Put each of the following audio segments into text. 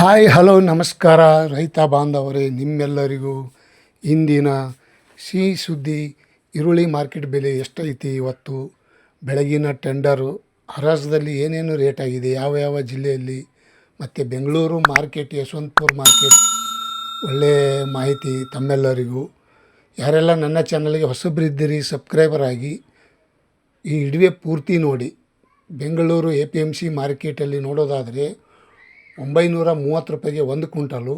Hi, hello, ನಮಸ್ಕಾರ, ರೈತ ಬಾಂಧವರೇ, ನಿಮ್ಮೆಲ್ಲರಿಗೂ ಇಂದಿನ ಸಿಹಿ ಸುದ್ದಿ, ಈರುಳ್ಳಿ ಮಾರ್ಕೆಟ್ ಬೆಲೆ ಎಷ್ಟೈತಿ ಇವತ್ತು? ಬೆಳಗಿನ ಟೆಂಡರು ಹರಾಜದಲ್ಲಿ ಏನೇನು ರೇಟ್ ಆಗಿದೆ, ಯಾವ ಯಾವ ಜಿಲ್ಲೆಯಲ್ಲಿ ಮತ್ತು ಬೆಂಗಳೂರು ಮಾರ್ಕೆಟ್, ಯಶವಂತಪುರ ಮಾರ್ಕೆಟ್ ಒಳ್ಳೆಯ ಮಾಹಿತಿ ತಮ್ಮೆಲ್ಲರಿಗೂ. ಯಾರೆಲ್ಲ ನನ್ನ ಚಾನಲ್ಗೆ ಹೊಸಬ್ರಿದ್ದೀರಿ, ಸಬ್ಸ್ಕ್ರೈಬರ್ ಆಗಿ, ಈ ಇಡುವೆ ಪೂರ್ತಿ ನೋಡಿ. Bengaluru A P M C ಮಾರ್ಕೆಟಲ್ಲಿ ನೋಡೋದಾದರೆ ಒಂಬೈನೂರ ಮೂವತ್ತು ರೂಪಾಯಿಗೆ ಒಂದು ಕ್ವಿಂಟಲು,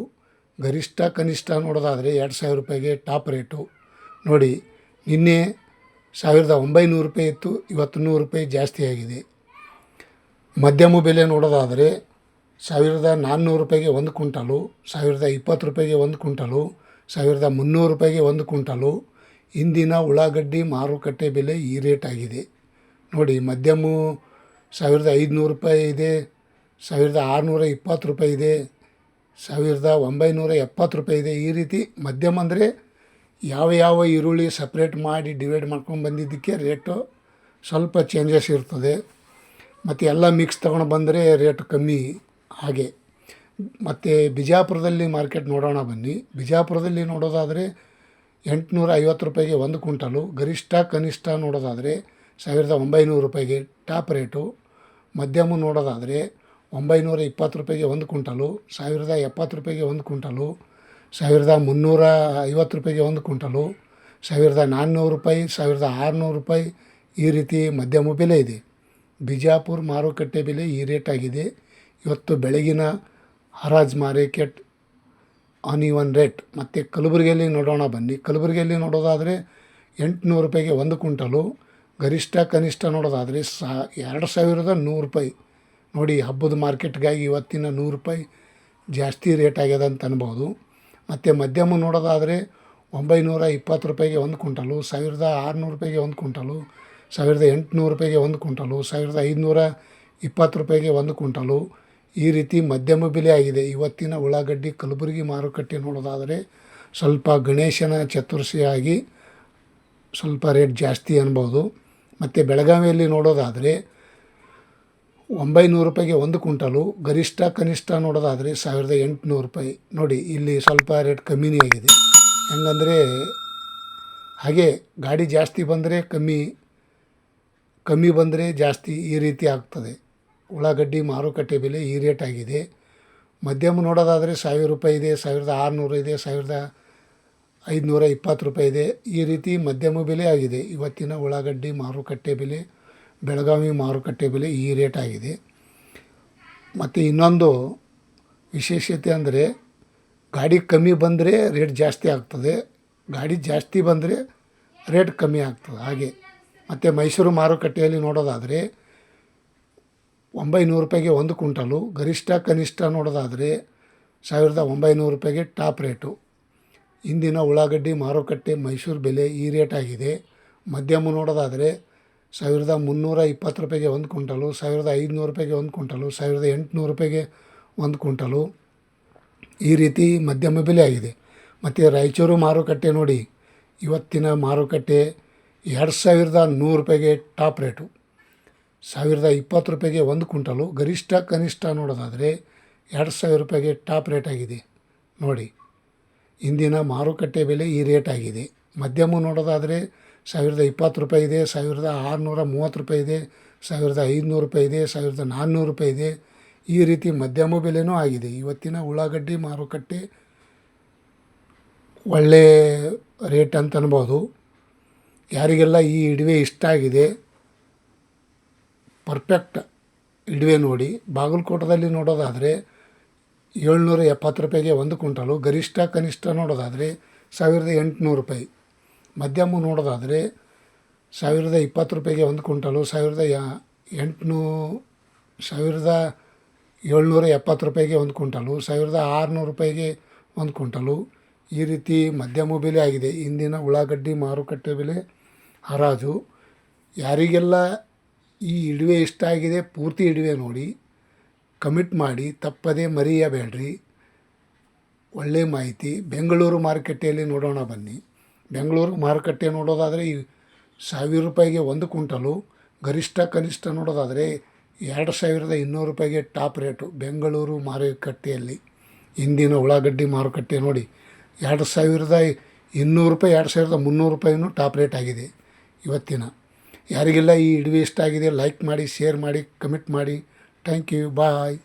ಗರಿಷ್ಠ ಕನಿಷ್ಠ ನೋಡೋದಾದರೆ ಎರಡು ಸಾವಿರ ರೂಪಾಯಿಗೆ ಟಾಪ್ ರೇಟು. ನೋಡಿ, ನಿನ್ನೆ ಸಾವಿರದ ಒಂಬೈನೂರು ರೂಪಾಯಿ ಇತ್ತು, ಇವತ್ತು ನೂರು ರೂಪಾಯಿ ಜಾಸ್ತಿ ಆಗಿದೆ. ಮಧ್ಯಮ ಬೆಲೆ ನೋಡೋದಾದರೆ ಸಾವಿರದ ನಾನ್ನೂರು ರೂಪಾಯಿಗೆ ಒಂದು ಕ್ವಿಂಟಲು, ಸಾವಿರದ ಇಪ್ಪತ್ತು ರೂಪಾಯಿಗೆ ಒಂದು ಕ್ವಿಂಟಲು, ಸಾವಿರದ ಮುನ್ನೂರು ರೂಪಾಯಿಗೆ ಒಂದು ಕ್ವಿಂಟಲು. ಇಂದಿನ ಉಳ್ಳಾಗಡ್ಡಿ ಮಾರುಕಟ್ಟೆ ಬೆಲೆ ಈ ರೇಟ್ ಆಗಿದೆ. ನೋಡಿ, ಮಧ್ಯಮ ಸಾವಿರದ ಐದುನೂರು ರೂಪಾಯಿ ಇದೆ ಸಾವಿರದ ಆರುನೂರ ಇಪ್ಪತ್ತು ರೂಪಾಯಿ ಇದೆ. ಸಾವಿರದ ಒಂಬೈನೂರ ಎಪ್ಪತ್ತು ರೂಪಾಯಿ ಇದೆ. ಈ ರೀತಿ ಮಧ್ಯಮ ಅಂದರೆ ಯಾವ ಯಾವ ಈರುಳ್ಳಿ ಸಪ್ರೇಟ್ ಮಾಡಿ ಡಿವೈಡ್ ಮಾಡ್ಕೊಂಡು ಬಂದಿದ್ದಕ್ಕೆ ರೇಟು ಸ್ವಲ್ಪ ಚೇಂಜಸ್ ಇರ್ತದೆ. ಮತ್ತು ಎಲ್ಲ ಮಿಕ್ಸ್ ತೊಗೊಂಡು ಬಂದರೆ ರೇಟ್ ಕಮ್ಮಿ ಹಾಗೆ. ಮತ್ತು ಬಿಜಾಪುರದಲ್ಲಿ ಮಾರ್ಕೆಟ್ ನೋಡೋಣ ಬನ್ನಿ. ಬಿಜಾಪುರದಲ್ಲಿ ನೋಡೋದಾದರೆ ಎಂಟುನೂರ ಐವತ್ತು ರೂಪಾಯಿಗೆ ಒಂದು ಕ್ವಿಂಟಲು, ಗರಿಷ್ಠ ಕನಿಷ್ಠ ನೋಡೋದಾದರೆ ಸಾವಿರದ ಒಂಬೈನೂರು ರೂಪಾಯಿಗೆ ಟಾಪ್ ರೇಟು ಮಧ್ಯಮ ನೋಡೋದಾದರೆ ಒಂಬೈನೂರ ಇಪ್ಪತ್ತು ರೂಪಾಯಿಗೆ ಒಂದು ಕ್ವಿಂಟಲು, ಸಾವಿರದ ಎಪ್ಪತ್ತು ರೂಪಾಯಿಗೆ ಒಂದು ಕ್ವಿಂಟಲು, ಸಾವಿರದ ಮುನ್ನೂರ ಐವತ್ತು ರೂಪಾಯಿಗೆ ಒಂದು ಕ್ವಿಂಟಲು, ಸಾವಿರದ ನಾನ್ನೂರು ರೂಪಾಯಿ, ಸಾವಿರದ ಆರುನೂರು ರೂಪಾಯಿ ಈ ರೀತಿ ಮಧ್ಯಮ ಬೆಲೆ ಇದೆ. ಬಿಜಾಪುರ ಮಾರುಕಟ್ಟೆ ಬೆಲೆ ಈ ರೇಟ್ ಆಗಿದೆ. ಇವತ್ತು ಬೆಳಗಿನ ಹರಾಜ್ ಮಾರ್ಕೆಟ್ ಆನ್ ಇವನ್ ರೇಟ್ ಮತ್ತು ಕಲಬುರಗಿಯಲ್ಲಿ ನೋಡೋಣ ಬನ್ನಿ. ಕಲಬುರಗಿಯಲ್ಲಿ ನೋಡೋದಾದರೆ ಎಂಟುನೂರು ರೂಪಾಯಿಗೆ ಒಂದು ಕ್ವಿಂಟಲು, ಗರಿಷ್ಠ ಕನಿಷ್ಠ ನೋಡೋದಾದರೆ ಸಾ ಎರಡು ಸಾವಿರದ ನೂರು ರೂಪಾಯಿ. ನೋಡಿ, ಹಬ್ಬದ ಮಾರ್ಕೆಟ್ಗಾಗಿ ಇವತ್ತಿನ ನೂರು ರೂಪಾಯಿ ಜಾಸ್ತಿ ರೇಟ್ ಆಗ್ಯದ ಅಂತ ಅನ್ಬೋದು. ಮತ್ತು ಮಧ್ಯಮ ನೋಡೋದಾದರೆ ಒಂಬೈನೂರ ಇಪ್ಪತ್ತು ರೂಪಾಯಿಗೆ ಒಂದು ಕುಂಟಲು ಸಾವಿರದ ಆರುನೂರು ರೂಪಾಯಿಗೆ ಒಂದು ಕುಂಟಲು ಸಾವಿರದ ಎಂಟುನೂರು ರೂಪಾಯಿಗೆ ಒಂದು ಕುಂಟಲು ಸಾವಿರದ ಐದುನೂರ ಇಪ್ಪತ್ತು ರೂಪಾಯಿಗೆ ಒಂದು ಕುಂಟಲು ಈ ರೀತಿ ಮಧ್ಯಮ ಬೆಲೆ ಆಗಿದೆ. ಇವತ್ತಿನ ಉಳ್ಳಾಗಡ್ಡಿ ಕಲಬುರಗಿ ಮಾರುಕಟ್ಟೆ ನೋಡೋದಾದರೆ ಸ್ವಲ್ಪ ಗಣೇಶನ ಚತುರ್ಸಿಯಾಗಿ ಸ್ವಲ್ಪ ರೇಟ್ ಜಾಸ್ತಿ ಅನ್ಬೋದು. ಮತ್ತು ಬೆಳಗಾವಿಯಲ್ಲಿ ನೋಡೋದಾದರೆ ಒಂಬೈನೂರು ರೂಪಾಯಿಗೆ ಒಂದು ಕ್ವಿಂಟಲು, ಗರಿಷ್ಠ ಕನಿಷ್ಠ ನೋಡೋದಾದರೆ ಸಾವಿರದ ಎಂಟುನೂರು ರೂಪಾಯಿ. ನೋಡಿ, ಇಲ್ಲಿ ಸ್ವಲ್ಪ ರೇಟ್ ಕಮ್ಮಿನೇ ಆಗಿದೆ. ಹೆಂಗಂದರೆ, ಹಾಗೆ ಗಾಡಿ ಜಾಸ್ತಿ ಬಂದರೆ ಕಮ್ಮಿ ಕಮ್ಮಿ ಬಂದರೆ ಜಾಸ್ತಿ ಈ ರೀತಿ ಆಗ್ತದೆ. ಉಳ್ಳಾಗಡ್ಡಿ ಮಾರುಕಟ್ಟೆ ಬೆಲೆ ಈ ರೇಟ್ ಆಗಿದೆ. ಮಧ್ಯಮ ನೋಡೋದಾದರೆ ಸಾವಿರ ರೂಪಾಯಿ ಇದೆ, ಸಾವಿರದ ಆರುನೂರು ಇದೆ, ಸಾವಿರದ ಐದುನೂರ ಇಪ್ಪತ್ತು ರೂಪಾಯಿ ಇದೆ. ಈ ರೀತಿ ಮಧ್ಯಮ ಬೆಲೆ ಆಗಿದೆ. ಇವತ್ತಿನ ಉಳ್ಳಾಗಡ್ಡಿ ಮಾರುಕಟ್ಟೆ ಬೆಲೆ ಬೆಳಗಾವಿ ಮಾರುಕಟ್ಟೆ ಬೆಲೆ ಈ ರೇಟ್ ಆಗಿದೆ. ಮತ್ತು ಇನ್ನೊಂದು ವಿಶೇಷತೆ ಅಂದರೆ ಗಾಡಿ ಕಮ್ಮಿ ಬಂದರೆ ರೇಟ್ ಜಾಸ್ತಿ ಆಗ್ತದೆ. ಗಾಡಿ ಜಾಸ್ತಿ ಬಂದರೆ ರೇಟ್ ಕಮ್ಮಿ ಆಗ್ತದೆ. ಹಾಗೆ ಮತ್ತು ಮೈಸೂರು ಮಾರುಕಟ್ಟೆಯಲ್ಲಿ ನೋಡೋದಾದರೆ ಒಂಬೈನೂರು ರೂಪಾಯಿಗೆ ಒಂದು ಕುಂಟಲು ಗರಿಷ್ಠ ಕನಿಷ್ಠ ನೋಡೋದಾದರೆ ಸಾವಿರದ ಒಂಬೈನೂರು ರೂಪಾಯಿಗೆ ಟಾಪ್ ರೇಟು. ಇಂದಿನ ಉಳ್ಳಾಗಡ್ಡಿ ಮಾರುಕಟ್ಟೆ ಮೈಸೂರು ಬೆಲೆ ಈ ರೇಟ್ ಆಗಿದೆ. ಮಧ್ಯಮ ನೋಡೋದಾದರೆ ಸಾವಿರದ ಮುನ್ನೂರ ಇಪ್ಪತ್ತು ರೂಪಾಯಿಗೆ ಒಂದು ಕ್ವಿಂಟಲು, ಸಾವಿರದ ಐದುನೂರು ರೂಪಾಯಿಗೆ ಒಂದು ಕ್ವಿಂಟಲು, ಸಾವಿರದ ಎಂಟುನೂರು ರೂಪಾಯಿಗೆ ಒಂದು ಕ್ವಿಂಟಲು ಈ ರೀತಿ ಮಧ್ಯಮ ಬೆಲೆ ಆಗಿದೆ. ಮತ್ತು ರಾಯಚೂರು ಮಾರುಕಟ್ಟೆ ನೋಡಿ, ಇವತ್ತಿನ ಮಾರುಕಟ್ಟೆ ಎರಡು ಸಾವಿರದ ನೂರು ರೂಪಾಯಿಗೆ ಟಾಪ್ ರೇಟು. ಸಾವಿರದ ಇಪ್ಪತ್ತು ರೂಪಾಯಿಗೆ ಒಂದು ಕ್ವಿಂಟಲು, ಗರಿಷ್ಠ ಕನಿಷ್ಠ ನೋಡೋದಾದರೆ ಎರಡು ಸಾವಿರ ರೂಪಾಯಿಗೆ ಟಾಪ್ ರೇಟ್ ಆಗಿದೆ. ನೋಡಿ, ಇಂದಿನ ಮಾರುಕಟ್ಟೆ ಬೆಲೆ ಈ ರೇಟ್ ಆಗಿದೆ. ಮಧ್ಯಮ ನೋಡೋದಾದರೆ ಸಾವಿರದ ಇಪ್ಪತ್ತು ರೂಪಾಯಿ ಇದೆ, ಸಾವಿರದ ಆರುನೂರ ಮೂವತ್ತು ರೂಪಾಯಿ ಇದೆ, ಸಾವಿರದ ಐದುನೂರು ರೂಪಾಯಿ ಇದೆ, ಸಾವಿರದ ನಾನ್ನೂರು ರೂಪಾಯಿ ಇದೆ. ಈ ರೀತಿ ಮಧ್ಯಮ ಬೆಲೆನೂ ಆಗಿದೆ. ಇವತ್ತಿನ ಉಳ್ಳಾಗಡ್ಡಿ ಮಾರುಕಟ್ಟೆ ಒಳ್ಳೆಯ ರೇಟ್ ಅಂತ ಅನ್ಬೋದು. ಯಾರಿಗೆಲ್ಲ ಈ ಇಡುವೆ ಇಷ್ಟ ಆಗಿದೆ, ಪರ್ಫೆಕ್ಟ್ ಇಡುವೆ ನೋಡಿ. ಬಾಗಲಕೋಟದಲ್ಲಿ ನೋಡೋದಾದರೆ ಏಳ್ನೂರ ಎಪ್ಪತ್ತು ರೂಪಾಯಿಗೆ ಒಂದು ಕ್ವಿಂಟಲು, ಗರಿಷ್ಠ ಕನಿಷ್ಠ ನೋಡೋದಾದರೆ ಸಾವಿರದ ಎಂಟುನೂರು ರೂಪಾಯಿ. ಮಧ್ಯಮ ನೋಡೋದಾದರೆ ಸಾವಿರದ ಇಪ್ಪತ್ತು ರೂಪಾಯಿಗೆ ಒಂದು ಕ್ವಿಂಟಲು, ಸಾವಿರದ ಎಂಟುನೂ ಸಾವಿರದ ಏಳ್ನೂರ ಎಪ್ಪತ್ತು ರೂಪಾಯಿಗೆ ಒಂದು ಕ್ವಿಂಟಲು, ಸಾವಿರದ ಆರುನೂರು ರೂಪಾಯಿಗೆ ಒಂದು ಕ್ವಿಂಟಲು. ಈ ರೀತಿ ಮಧ್ಯಮ ಬೆಲೆ ಆಗಿದೆ. ಇಂದಿನ ಉಳ್ಳಾಗಡ್ಡಿ ಮಾರುಕಟ್ಟೆ ಬೆಲೆ ಹರಾಜು. ಯಾರಿಗೆಲ್ಲ ಈ ಇಡುವೆ ಇಷ್ಟ ಆಗಿದೆ ಪೂರ್ತಿ ಇಡುವೆ ನೋಡಿ, ಕಮಿಟ್ ಮಾಡಿ, ತಪ್ಪದೇ ಮರೆಯಬೇಡ್ರಿ. ಒಳ್ಳೆಯ ಮಾಹಿತಿ. ಬೆಂಗಳೂರು ಮಾರುಕಟ್ಟೆಯಲ್ಲಿ ನೋಡೋಣ ಬನ್ನಿ. ಬೆಂಗಳೂರು ಮಾರುಕಟ್ಟೆ ನೋಡೋದಾದರೆ ಈ ಸಾವಿರ ರೂಪಾಯಿಗೆ ಒಂದು ಕುಂಟಲು ಗರಿಷ್ಠ ಕನಿಷ್ಠ ನೋಡೋದಾದರೆ ಎರಡು ಸಾವಿರದ ಇನ್ನೂರು ರೂಪಾಯಿಗೆ ಟಾಪ್ ರೇಟು ಬೆಂಗಳೂರು ಮಾರುಕಟ್ಟೆಯಲ್ಲಿ. ಇಂದಿನ ಉಳ್ಳಾಗಡ್ಡಿ ಮಾರುಕಟ್ಟೆ ನೋಡಿ, ಎರಡು ಸಾವಿರದ ಇನ್ನೂರು ರೂಪಾಯಿ, ಎರಡು ಸಾವಿರದ ಮುನ್ನೂರು ರೂಪಾಯಿನೂ ಟಾಪ್ ರೇಟ್ ಆಗಿದೆ ಇವತ್ತಿನ. ಯಾರಿಗೆಲ್ಲ ಈ ಇಡ್ವಿ ಇಷ್ಟ ಆಗಿದೆ, ಲೈಕ್ ಮಾಡಿ, ಶೇರ್ ಮಾಡಿ, ಕಮೆಂಟ್ ಮಾಡಿ. Thank you, bye.